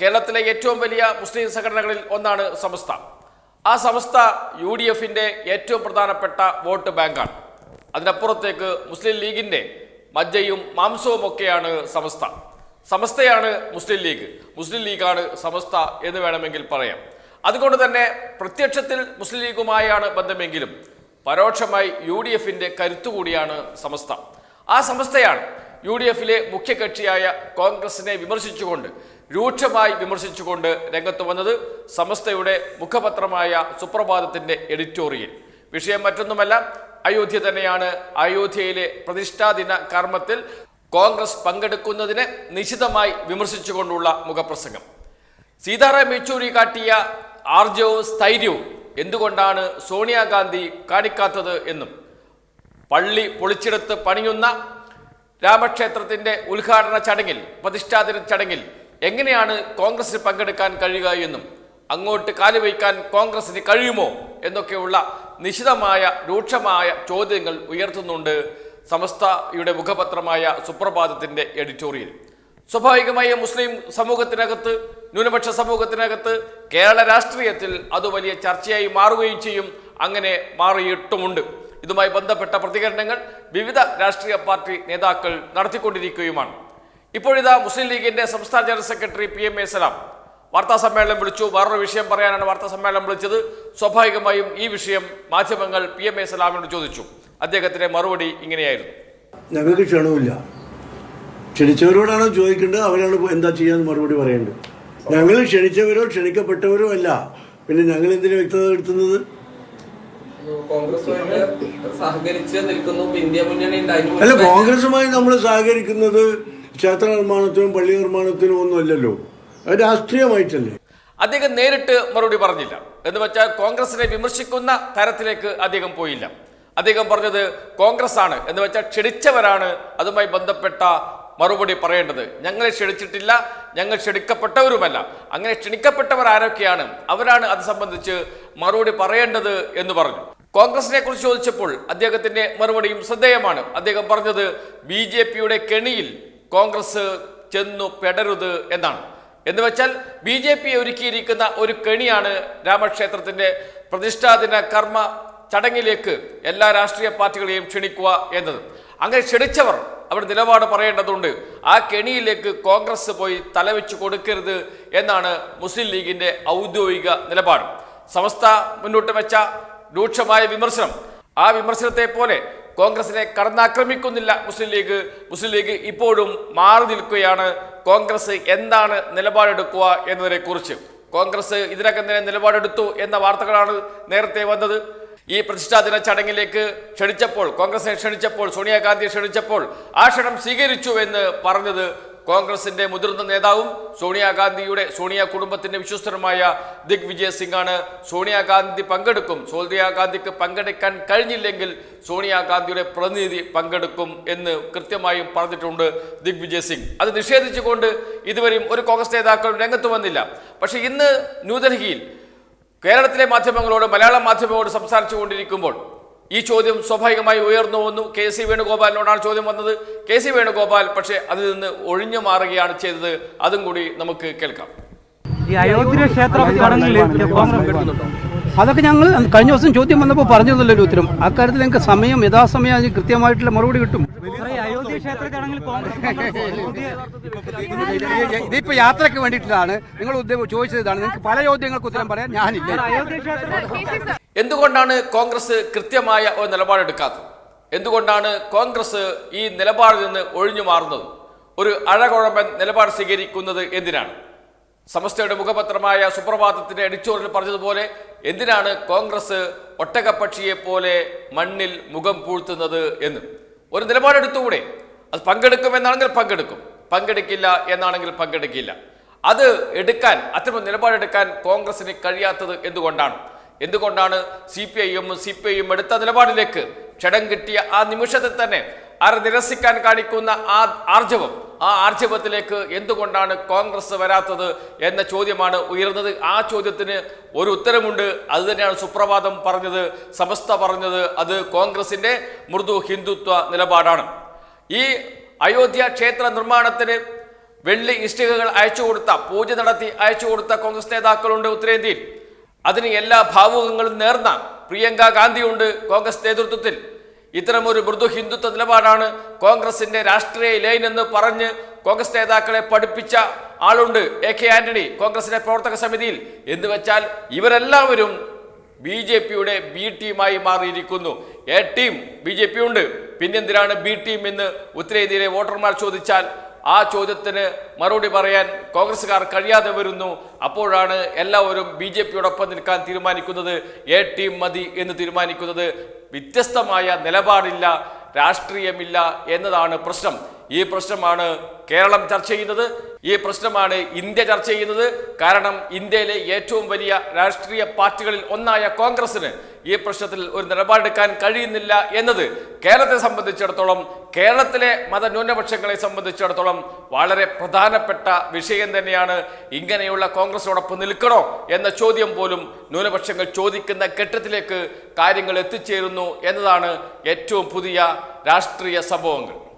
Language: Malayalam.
കേരളത്തിലെ ഏറ്റവും വലിയ മുസ്ലിം സംഘടനകളിൽ ഒന്നാണ് സമസ്ത. ആ സമസ്ത യു ഡി എഫിന്റെ ഏറ്റവും പ്രധാനപ്പെട്ട വോട്ട് ബാങ്കാണ്. അതിനപ്പുറത്തേക്ക് മുസ്ലിം ലീഗിന്റെ മജ്ജയും മാംസവും ഒക്കെയാണ് സമസ്ത. സമസ്തയാണ് മുസ്ലിം ലീഗ്. മുസ്ലിം ലീഗാണ് സമസ്ത എന്ന് വേണമെങ്കിൽ പറയാം. അതുകൊണ്ട് തന്നെ പ്രത്യക്ഷത്തിൽ മുസ്ലിം ലീഗുമായാണ് ബന്ധമെങ്കിലും പരോക്ഷമായി യു ഡി എഫിന്റെ കരുത്തുകൂടിയാണ് സമസ്ത. ആ സമസ്തയാണ് യു ഡി എഫിലെ മുഖ്യകക്ഷിയായ കോൺഗ്രസിനെ വിമർശിച്ചുകൊണ്ട് രൂക്ഷമായി വിമർശിച്ചുകൊണ്ട് രംഗത്ത് വന്നത് സമസ്തയുടെ മുഖപത്രമായ സുപ്രഭാതത്തിന്റെ എഡിറ്റോറിയൽ. വിഷയം മറ്റൊന്നുമല്ല അയോധ്യ തന്നെയാണ് അയോധ്യയിലെ പ്രതിഷ്ഠാദിന കർമ്മത്തിൽ കോൺഗ്രസ് പങ്കെടുക്കുന്നതിനെ നിശിതമായി വിമർശിച്ചുകൊണ്ടുള്ള മുഖപ്രസംഗം. സീതാറാം യെച്ചൂരി കാട്ടിയ ആർജവും സ്ഥൈര്യവും എന്തുകൊണ്ടാണ് സോണിയാഗാന്ധി കാണിക്കാത്തത് എന്നും പള്ളി പൊളിച്ചെടുത്ത് പണിയുന്ന രാമക്ഷേത്രത്തിന്റെ ഉദ്ഘാടന ചടങ്ങിൽ പ്രതിഷ്ഠാദിന ചടങ്ങിൽ എങ്ങനെയാണ് കോൺഗ്രസിന് പങ്കെടുക്കാൻ കഴിയുക എന്നും അങ്ങോട്ട് കാലുവയ്ക്കാൻ കോൺഗ്രസിന് കഴിയുമോ എന്നൊക്കെയുള്ള നിശിതമായ രൂക്ഷമായ ചോദ്യങ്ങൾ ഉയർത്തുന്നുണ്ട് സമസ്തയുടെ മുഖപത്രമായ സുപ്രഭാതത്തിന്റെ എഡിറ്റോറിയൽ. സ്വാഭാവികമായി മുസ്ലിം സമൂഹത്തിനകത്ത് ന്യൂനപക്ഷ സമൂഹത്തിനകത്ത് കേരള രാഷ്ട്രീയത്തിൽ അത് വലിയ ചർച്ചയായി മാറുകയും ചെയ്യും. അങ്ങനെ മാറിയിട്ടുമുണ്ട്. ഇതുമായി ബന്ധപ്പെട്ട പ്രതികരണങ്ങൾ വിവിധ രാഷ്ട്രീയ പാർട്ടി നേതാക്കൾ നടത്തിക്കൊണ്ടിരിക്കുകയുമാണ്. ഇപ്പോഴിതാ മുസ്ലിം ലീഗിന്റെ സംസ്ഥാന general secretary P M A Salam. വാർത്താ സമ്മേളനം വിളിച്ചു. വേറൊരു വിഷയം പറയാനാണ് വാർത്താ സമ്മേളനം വിളിച്ചത്. സ്വാഭാവികമായും ഈ വിഷയം മാധ്യമങ്ങൾ പി എം എ സലാമിനോട് ചോദിച്ചു. അദ്ദേഹത്തിന്റെ മറുപടി ഇങ്ങനെയായിരുന്നു. ഞങ്ങൾക്ക് ക്ഷണവുമില്ല ക്ഷണിച്ചവരോടാണോ ചോദിക്കേണ്ടത്? അവരാണ് എന്താ ചെയ്യാന്ന് മറുപടി പറയേണ്ടത്. ഞങ്ങൾ ക്ഷണിച്ചവരോ ക്ഷണിക്കപ്പെട്ടവരോ അല്ല. പിന്നെ ഞങ്ങൾ എന്തിനു വ്യക്തത വരുത്തുന്നത്? സഹകരിച്ച് നിൽക്കുന്നു. ഇന്ത്യ മുന്നണി അല്ല കോൺഗ്രസുമായി നമ്മൾ സഹകരിക്കുന്നത് ക്ഷേത്ര നിർമ്മാണത്തിനും പള്ളി നിർമ്മാണത്തിനും ഒന്നും അല്ലല്ലോ രാഷ്ട്രീയമായിട്ടല്ലേ? അദ്ദേഹം നേരിട്ട് മറുപടി പറഞ്ഞില്ല. എന്ന് വെച്ചാൽ കോൺഗ്രസിനെ വിമർശിക്കുന്ന തരത്തിലേക്ക് അദ്ദേഹം പോയില്ല. അദ്ദേഹം പറഞ്ഞത് കോൺഗ്രസ് ആണ് എന്ന് വെച്ചാൽ ക്ഷണിച്ചവരാണ് അതുമായി ബന്ധപ്പെട്ട മറുപടി പറയേണ്ടത്. ഞങ്ങളെ ക്ഷണിച്ചിട്ടില്ല ഞങ്ങൾ ക്ഷണിക്കപ്പെട്ടവരുമല്ല. അങ്ങനെ ക്ഷണിക്കപ്പെട്ടവർ ആരൊക്കെയാണ്? അവരാണ് അത് സംബന്ധിച്ച് മറുപടി പറയേണ്ടത് എന്ന് പറഞ്ഞു. കോൺഗ്രസിനെ കുറിച്ച് ചോദിച്ചപ്പോൾ അദ്ദേഹത്തിന്റെ മറുപടിയും ശ്രദ്ധേയമാണ്. അദ്ദേഹം പറഞ്ഞത് ബി കെണിയിൽ കോൺഗ്രസ് ചെന്നു പെടരുത് എന്നാണ്. എന്ന് വെച്ചാൽ ബി ജെ പി ഒരുക്കിയിരിക്കുന്ന ഒരു കെണിയാണ് രാമക്ഷേത്രത്തിന്റെ പ്രതിഷ്ഠാദിന കർമ്മ ചടങ്ങിലേക്ക് എല്ലാ രാഷ്ട്രീയ പാർട്ടികളെയും ക്ഷണിക്കുക എന്നത്. അങ്ങനെ ക്ഷണിച്ചവർ അവർ നിലപാട് പറയേണ്ടതുണ്ട്. ആ കെണിയിലേക്ക് കോൺഗ്രസ് പോയി തലവെച്ച് കൊടുക്കരുത് എന്നാണ് മുസ്ലിം ലീഗിന്റെ ഔദ്യോഗിക നിലപാട്. സമസ്ത മുന്നോട്ട് വെച്ച രൂക്ഷമായ വിമർശനം. ആ വിമർശനത്തെ പോലെ കോൺഗ്രസിനെ കടന്നാക്രമിക്കുന്നില്ല മുസ്ലിം ലീഗ്. മുസ്ലിം ലീഗ് ഇപ്പോഴും മാറി നിൽക്കുകയാണ്. കോൺഗ്രസ് എന്താണ് നിലപാടെടുക്കുക എന്നതിനെ കുറിച്ച് കോൺഗ്രസ് ഇതിനകം തന്നെ നിലപാടെടുത്തു എന്ന വാർത്തകളാണ് നേരത്തെ വന്നത്. ഈ പ്രതിഷ്ഠാദിന ചടങ്ങിലേക്ക് ക്ഷണിച്ചപ്പോൾ കോൺഗ്രസിനെ ക്ഷണിച്ചപ്പോൾ സോണിയാഗാന്ധിയെ ക്ഷണിച്ചപ്പോൾ ആ ക്ഷണം സ്വീകരിച്ചു എന്ന് പറഞ്ഞത് കോൺഗ്രസിന്റെ മുതിർന്ന നേതാവും സോണിയാഗാന്ധിയുടെ സോണിയ കുടുംബത്തിന്റെ വിശ്വസ്തനുമായ ദിഗ് വിജയ് സിംഗ് ആണ് സോണിയാഗാന്ധി പങ്കെടുക്കും. സോണിയാഗാന്ധിക്ക് പങ്കെടുക്കാൻ കഴിഞ്ഞില്ലെങ്കിൽ സോണിയാഗാന്ധിയുടെ പ്രതിനിധി പങ്കെടുക്കും എന്ന് കൃത്യമായും പറഞ്ഞിട്ടുണ്ട് ദിഗ് വിജയ് സിംഗ്. അത് നിഷേധിച്ചുകൊണ്ട് ഇതുവരെയും ഒരു കോൺഗ്രസ് നേതാക്കളും രംഗത്ത് വന്നില്ല. പക്ഷേ ഇന്ന് ന്യൂഡൽഹിയിൽ കേരളത്തിലെ മാധ്യമങ്ങളോട് മലയാളം മാധ്യമങ്ങളോട് സംസാരിച്ചു കൊണ്ടിരിക്കുമ്പോൾ ഈ ചോദ്യം സ്വാഭാവികമായി ഉയർന്നു വന്നു. കെ സി വേണുഗോപാലിനോടാണ് ചോദ്യം വന്നത്. കെ സി വേണുഗോപാൽ പക്ഷേ അതിൽ നിന്ന് ഒഴിഞ്ഞു മാറുകയാണ് ചെയ്തത്. അതും കൂടി നമുക്ക് കേൾക്കാം. ഈ അയോധ്യ ക്ഷേത്ര അതൊക്കെ ഞങ്ങൾ കഴിഞ്ഞ ദിവസം ചോദ്യം വന്നപ്പോൾ പറഞ്ഞതല്ലോ ഒരു ഉത്തരം? അക്കാര്യത്തിൽ ഞങ്ങൾക്ക് സമയം യഥാസമയം അതിന് കൃത്യമായിട്ടുള്ള മറുപടി കിട്ടും. അയോധ്യ ക്ഷേത്ര ചടങ്ങിൽ ഇതിപ്പോ യാത്രയ്ക്ക് വേണ്ടിയിട്ടാണ് നിങ്ങൾ ഉദ്യോഗം ചോദിച്ചത് ഇതാണ്. നിങ്ങൾക്ക് പല ചോദ്യങ്ങൾക്ക് ഉത്തരം പറയാൻ ഞാനില്ല. അയോധ്യ ക്ഷേത്ര എന്തുകൊണ്ടാണ് കോൺഗ്രസ് കൃത്യമായ ഒരു നിലപാടെടുക്കാത്തത്? എന്തുകൊണ്ടാണ് കോൺഗ്രസ് ഈ നിലപാടിൽ നിന്ന് ഒഴിഞ്ഞു മാറുന്നത്? ഒരു അഴകുഴമ്പൻ നിലപാട് സ്വീകരിക്കുന്നത് എന്തിനാണ്? സമസ്തയുടെ മുഖപത്രമായ സുപ്രഭാതത്തിന്റെ എഡിറ്റോറിയൽ പറഞ്ഞതുപോലെ എന്തിനാണ് കോൺഗ്രസ് ഒട്ടകപ്പക്ഷിയെ പോലെ മണ്ണിൽ മുഖം പൂഴ്ത്തുന്നത് എന്ന്? ഒരു നിലപാടെടുത്തുകൂടെ അത് പങ്കെടുക്കുമെന്നാണെങ്കിൽ പങ്കെടുക്കും. പങ്കെടുക്കില്ല എന്നാണെങ്കിൽ പങ്കെടുക്കില്ല. അത് എടുക്കാൻ അത്തരം നിലപാടെടുക്കാൻ കോൺഗ്രസിന് കഴിയാത്തത് എന്തുകൊണ്ടാണ്? എന്തുകൊണ്ടാണ് സി പി ഐ എമ്മും സി പി ഐയും എടുത്ത നിലപാടിലേക്ക് ക്ഷണം കിട്ടിയ ആ നിമിഷത്തിൽ തന്നെ ആരെ നിരസിക്കാൻ കാണിക്കുന്ന ആ ആർജവം ആ ആർജവത്തിലേക്ക് എന്തുകൊണ്ടാണ് കോൺഗ്രസ് വരാത്തത് എന്ന ചോദ്യമാണ് ഉയർന്നത്. ആ ചോദ്യത്തിന് ഒരു ഉത്തരമുണ്ട്. അത് തന്നെയാണ് സുപ്രഭാതം പറഞ്ഞത് സമസ്ത പറഞ്ഞത്. അത് കോൺഗ്രസിന്റെ മൃദു ഹിന്ദുത്വ നിലപാടാണ്. ഈ അയോധ്യ ക്ഷേത്ര നിർമ്മാണത്തിന് വെള്ളി ഇഷ്ടികകൾ അയച്ചു കൊടുത്ത പൂജ നടത്തി അയച്ചു കൊടുത്ത കോൺഗ്രസ് നേതാക്കളുണ്ട് ഉത്തരേന്ത്യയിൽ. അതിന് എല്ലാ ഭാവുകങ്ങളും നേർന്ന. പ്രിയങ്ക ഗാന്ധിയുണ്ട് കോൺഗ്രസ് നേതൃത്വത്തിൽ. ഇത്തരമൊരു മൃദു ഹിന്ദുത്വ നിലപാടാണ് കോൺഗ്രസിന്റെ രാഷ്ട്രീയ ലൈൻ എന്ന് പറഞ്ഞ് കോൺഗ്രസ് നേതാക്കളെ പഠിപ്പിച്ച ആളുണ്ട് എ കെ ആന്റണി കോൺഗ്രസിന്റെ പ്രവർത്തക സമിതിയിൽ. എന്ന് വെച്ചാൽ ഇവരെല്ലാവരും ബി ജെ പിയുടെ ബി ടീമായി മാറിയിരിക്കുന്നു. A team B J P ഉണ്ട്. പിന്നെന്തിനാണ് ബി ടീം എന്ന് ഉത്തരേന്ത്യയിലെ വോട്ടർമാർ ചോദിച്ചാൽ ആ ചോദ്യത്തിന് മറുപടി പറയാൻ കോൺഗ്രസ്സുകാർ കഴിയാതെ വരുന്നു. അപ്പോഴാണ് എല്ലാവരും ബി ജെ പിയോടൊപ്പം നിൽക്കാൻ തീരുമാനിക്കുന്നത്. എ ടീം മതി എന്ന് തീരുമാനിക്കുന്നത്. വ്യത്യസ്തമായ നിലപാടില്ല രാഷ്ട്രീയമില്ല എന്നതാണ് പ്രശ്നം. ഈ പ്രശ്നമാണ് കേരളം ചർച്ച ചെയ്യുന്നത്. ഈ പ്രശ്നമാണ് ഇന്ത്യ ചർച്ച ചെയ്യുന്നത്. കാരണം ഇന്ത്യയിലെ ഏറ്റവും വലിയ രാഷ്ട്രീയ പാർട്ടികളിൽ ഒന്നായ കോൺഗ്രസിന് ഈ പ്രശ്നത്തിൽ ഒരു നിലപാടെടുക്കാൻ കഴിയുന്നില്ല എന്നത് കേരളത്തെ സംബന്ധിച്ചിടത്തോളം കേരളത്തിലെ മതന്യൂനപക്ഷങ്ങളെ സംബന്ധിച്ചിടത്തോളം വളരെ പ്രധാനപ്പെട്ട വിഷയം തന്നെയാണ്. ഇങ്ങനെയുള്ള കോൺഗ്രസിനോടൊപ്പം നിൽക്കണോ എന്ന ചോദ്യം പോലും ന്യൂനപക്ഷങ്ങൾ ചോദിക്കുന്ന ഘട്ടത്തിലേക്ക് കാര്യങ്ങൾ എത്തിച്ചേരുന്നു എന്നതാണ് ഏറ്റവും പുതിയ രാഷ്ട്രീയ സംഭവങ്ങൾ.